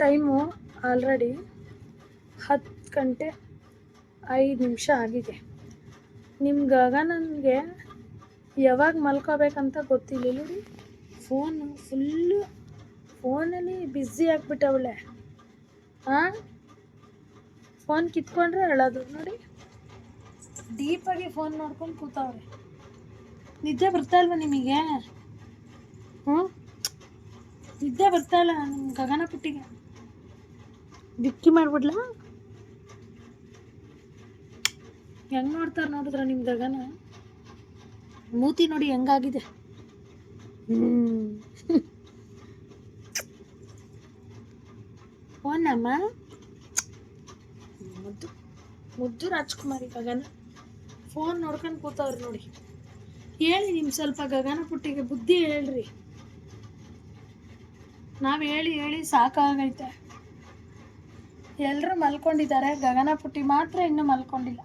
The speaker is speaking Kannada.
ಟೈಮು ಆಲ್ರೆಡಿ ಹತ್ತು ಗಂಟೆ ಐದು ನಿಮಿಷ ಆಗಿದೆ. ನಿಮ್ಮ ಗಗನನ್ಗೆ ಯಾವಾಗ ಮಲ್ಕೋಬೇಕಂತ ಗೊತ್ತಿಲ್ಲ ನೋಡಿ ಫೋನು ಫುಲ್ಲು ಫೋನಲ್ಲಿ ಬ್ಯುಸಿ ಆಗಿಬಿಟ್ಟವಳೆ ಹಾಂ ಫೋನ್ ಕಿತ್ಕೊಂಡ್ರೆ ಹೇಳೋದು ನೋಡಿ. ಡೀಪಾಗಿ ಫೋನ್ ನೋಡ್ಕೊಂಡು ಕೂತವ್ರೆ. ನಿದ್ದೆ ಬರ್ತಾ ಇಲ್ವಾ ನಿಮಗೆ? ಹ್ಞೂ ನಿದ್ದೆ ಬರ್ತಾ ಇಲ್ಲ ನಮ್ಮ ಗಗನ ಪುಟ್ಟಿಗೆ. ದಿಕ್ಕಿ ಮಾಡ್ಬಿಡ್ಲಾ? ಹೆಂಗ್ ನೋಡ್ತಾರೆ ನೋಡಿದ್ರ ಗಗನ? ಮೂತಿ ನೋಡಿ ಹೆಂಗಾಗಿದೆ? ಫೋನಮ್ಮ? ಮುದ್ದು ಮುದ್ದು ರಾಜ್ಕುಮಾರಿ ಗಗನ. ಫೋನ್ ನೋಡ್ಕೊಂಡು ಕೂತವ್ರಿ ನೋಡಿ. ಹೇಳಿ ನಿಮ್ಮ ಸ್ವಲ್ಪ ಗಗನ ಪುಟ್ಟಿಗೆ ಬುದ್ಧಿ ಹೇಳ್ರಿ. ನಾವು ಹೇಳಿ ಹೇಳಿ ಸಾಕಾಗೈತೆ. ಎಲ್ಲರೂ ಮಲ್ಕೊಂಡಿದ್ದಾರೆ. ಗಗನ ಪುಟ್ಟಿ ಮಾತ್ರ ಇನ್ನೂ ಮಲ್ಕೊಂಡಿಲ್ಲ.